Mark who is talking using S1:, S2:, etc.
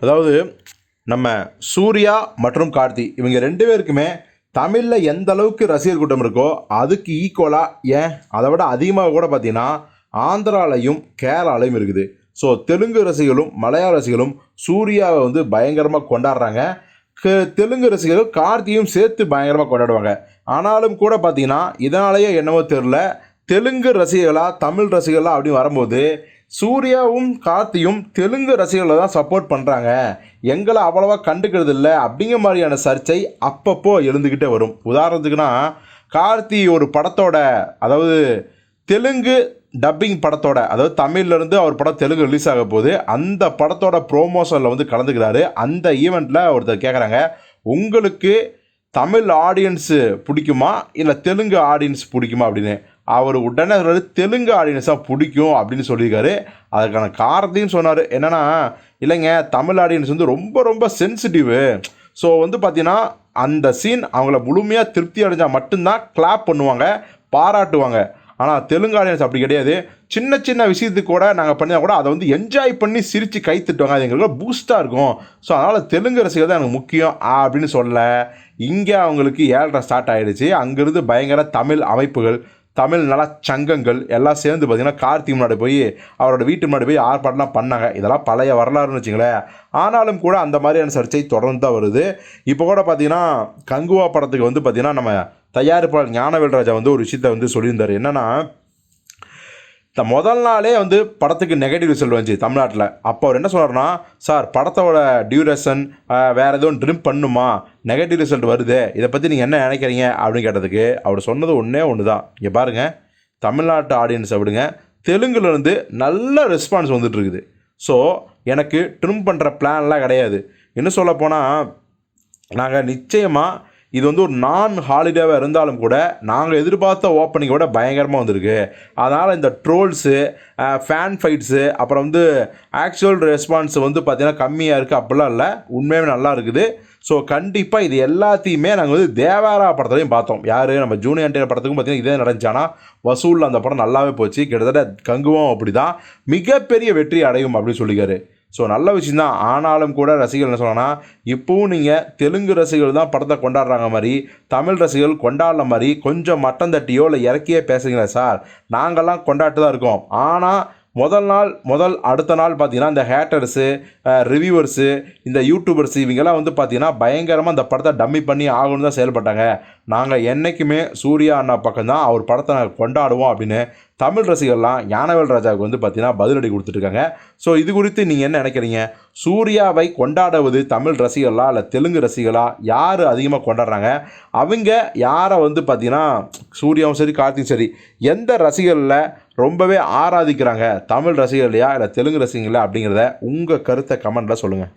S1: அதாவது நம்ம சூர்யா மற்றும் கார்த்தி இவங்க ரெண்டு பேருக்குமே தமிழில் எந்த அளவுக்கு ரசிகர் கூட்டம் இருக்கோ அதுக்கு ஈக்குவலாக ஏன்? அதை விட அதிகமாக கூட பார்த்தீங்கன்னா ஆந்திராலையும் கேரளாலையும் இருக்குது. ஸோ தெலுங்கு ரசிகர்களும் மலையாள ரசிகர்களும் சூர்யாவை வந்து பயங்கரமாக கொண்டாடுறாங்க. க- தெலுங்கு ரசிகர்கள் கார்த்தியும் சேர்த்து பயங்கரமாக கொண்டாடுவாங்க. ஆனாலும் கூட பார்த்தீங்கன்னா இதனாலேயே என்னவோ தெரில தெலுங்கு ரசிகர்களாக தமிழ் ரசிகர்களாக அப்படின்னு வரும்போது சூர்யாவும் கார்த்தியும் தெலுங்கு ரசிகர்களை தான் சப்போர்ட் பண்ணுறாங்க எங்களை அவ்வளோவா கண்டுக்கிறது இல்லை அப்படிங்கிற மாதிரியான சர்ச்சை அப்பப்போ எழுந்துக்கிட்டே வரும். உதாரணத்துக்குன்னா கார்த்தி ஒரு படத்தோட அதாவது தெலுங்கு டப்பிங் படத்தோட அதாவது தமிழ்லேருந்து அவர் படம் தெலுங்கு ரிலீஸ் ஆக போகுது. அந்த படத்தோட ப்ரோமோஷனில் வந்து கலந்துக்கிறாரு. அந்த ஈவெண்ட்டில் ஒருத்தர் கேட்குறாங்க உங்களுக்கு தமிழ் ஆடியன்ஸு பிடிக்குமா? இல்லை தெலுங்கு ஆடியன்ஸ் பிடிக்குமா? அப்படின்னு. அவர் உடனே சொல்றாரு தெலுங்கு ஆடியன்ஸாக பிடிக்கும் அப்படின்னு சொல்லியிருக்காரு. அதுக்கான காரணத்தையும் சொன்னார். என்னென்னா இல்லைங்க தமிழ் ஆடியன்ஸ் வந்து ரொம்ப ரொம்ப சென்சிட்டிவு ஸோ வந்து பார்த்தீங்கன்னா அந்த சீன் அவங்கள முழுமையாக திருப்தி அடைஞ்சால் மட்டும்தான் கிளாப் பண்ணுவாங்க பாராட்டுவாங்க. ஆனால் தெலுங்கு ஆடியன்ஸ் அப்படி கிடையாது. சின்ன சின்ன விஷயத்துக்கு கூட நாங்கள் பண்ணால் கூட அதை வந்து என்ஜாய் பண்ணி சிரித்து கை திட்டுவாங்க. அது எங்களுக்கு பூஸ்ட்டாக இருக்கும். ஸோ அதனால் தெலுங்கு ரசிகர் தான் எனக்கு முக்கியம் அப்படின்னு சொல்ல இங்கே அவங்களுக்கு ஏழரை ஸ்டார்ட் ஆயிடுச்சு. அங்கேருந்து பயங்கர தமிழ் அமைப்புகள். தமிழ் நல சங்கங்கள் எல்லாம் சேர்ந்து பார்த்திங்கன்னா கார்த்திக் முன்னாடி போய் அவரோட வீட்டு முன்னாடி போய் ஆர்ப்பாட்டம்லாம் பண்ணாங்க. இதெல்லாம் பழைய வரலாறுன்னு வச்சுங்களேன். ஆனாலும் கூட அந்த மாதிரியான சர்ச்சை தொடர்ந்து தான் வருது. இப்போ கூட பார்த்தீங்கன்னா கங்குவா படத்துக்கு வந்து பார்த்திங்கன்னா நம்ம தயாரிப்பாளர் ஞானவேல்ராஜா வந்து ஒரு விஷயத்தை வந்து சொல்லியிருந்தார். என்னென்னா இந்த முதல் நாளே வந்து படத்துக்கு நெகட்டிவ் ரிசல்ட் வந்துச்சு தமிழ்நாட்டில். அப்போ அவர் என்ன சொல்கிறார்னா சார் படத்தோட டியூரேஷன் வேறு எதுவும் ட்ரிம் பண்ணுமா? நெகட்டிவ் ரிசல்ட் வருது. இதை பற்றி நீங்கள் என்ன நினைக்கிறீங்க? அப்படின்னு கேட்டதுக்கு அவர் சொன்னது ஒன்றே ஒன்று தான் இங்கே பாருங்கள் தமிழ்நாட்டு ஆடியன்ஸை விடுங்க. தெலுங்குலேருந்து நல்ல ரெஸ்பான்ஸ் வந்துட்டு இருக்குது. ஸோ எனக்கு ட்ரிம் பண்ணுற பிளான்லாம் கிடையாது. இன்னும் சொல்ல போனால் நாங்கள் நிச்சயமாக இது வந்து ஒரு நான் ஹாலிடேவாக இருந்தாலும் கூட நாங்கள் எதிர்பார்த்த ஓப்பனிங்கை விட பயங்கரமாக வந்திருக்கு. அதனால் இந்த ட்ரோல்ஸு ஃபேன் ஃபைட்ஸு அப்புறம் வந்து ஆக்சுவல் ரெஸ்பான்ஸ் வந்து பார்த்திங்கன்னா கம்மியாக இருக்குது அப்படிலாம் இல்லை. உண்மையாகவே நல்லா இருக்குது. ஸோ கண்டிப்பாக இது எல்லாத்தையுமே நாங்கள் வந்து தேவாரா படத்துலையும் பார்த்தோம். யார்? நம்ம ஜூனியர் என்டிஆர் படத்துக்கும் பார்த்தீங்கன்னா இதே நடந்துச்சானா வசூலில் அந்த படம் நல்லாவே போச்சு. கிட்டத்தட்ட கங்குவோம் அப்படி தான் மிகப்பெரிய வெற்றி அடையும் அப்படின்னு சொல்லிக்காரு. ஸோ நல்ல விஷயம்தான். ஆனாலும் கூட ரசிகர்கள் என்ன சொல்லணும்னா இப்போவும் நீங்கள் தெலுங்கு ரசிகர்கள் தான் படத்தை கொண்டாடுறாங்க மாதிரி தமிழ் ரசிகர்கள் கொண்டாடுற மாதிரி கொஞ்சம் மட்டம் தட்டியோ இல்லை இறக்கியே பேசுகிறேன் சார். நாங்கள்லாம் கொண்டாட்டு தான் இருக்கோம். ஆனால் முதல் நாள் முதல் அடுத்த நாள் பார்த்தீங்கன்னா இந்த ஹேட்டர்ஸு ரிவ்யூவர்ஸு இந்த யூடியூபர்ஸ் இவங்கெல்லாம் வந்து பார்த்தீங்கன்னா பயங்கரமாக அந்த படத்தை டம்மி பண்ணி ஆகணும் தான் செயல்பட்டாங்க. நாங்கள் என்றைக்குமே சூர்யா அண்ணா பக்கம் தான் அவர் படத்தை நாங்கள் கொண்டாடுவோம் அப்படின்னு தமிழ் ரசிகர்லாம் யானவேல் ராஜாவுக்கு வந்து பார்த்தீங்கன்னா பதிலடி கொடுத்துட்ருக்காங்க. ஸோ இது குறித்து நீங்கள் என்ன நினைக்கிறீங்க? சூர்யாவை கொண்டாடுவது தமிழ் ரசிகர்களா இல்லை தெலுங்கு ரசிகர்களா? யார் அதிகமாக கொண்டாடுறாங்க? அவங்க யாரை வந்து பார்த்தீங்கன்னா சூர்யாவும் சரி கார்த்தியும் சரி எந்த ரசிகர்களில் ரொம்பவே ஆராதிக்கிறாங்க? தமிழ் ரசிகர்களையா இல்லை தெலுங்கு ரசிகர்களா அப்படிங்கிறத உங்கள் கருத்தை கமெண்ட்டில் சொல்லுங்கள்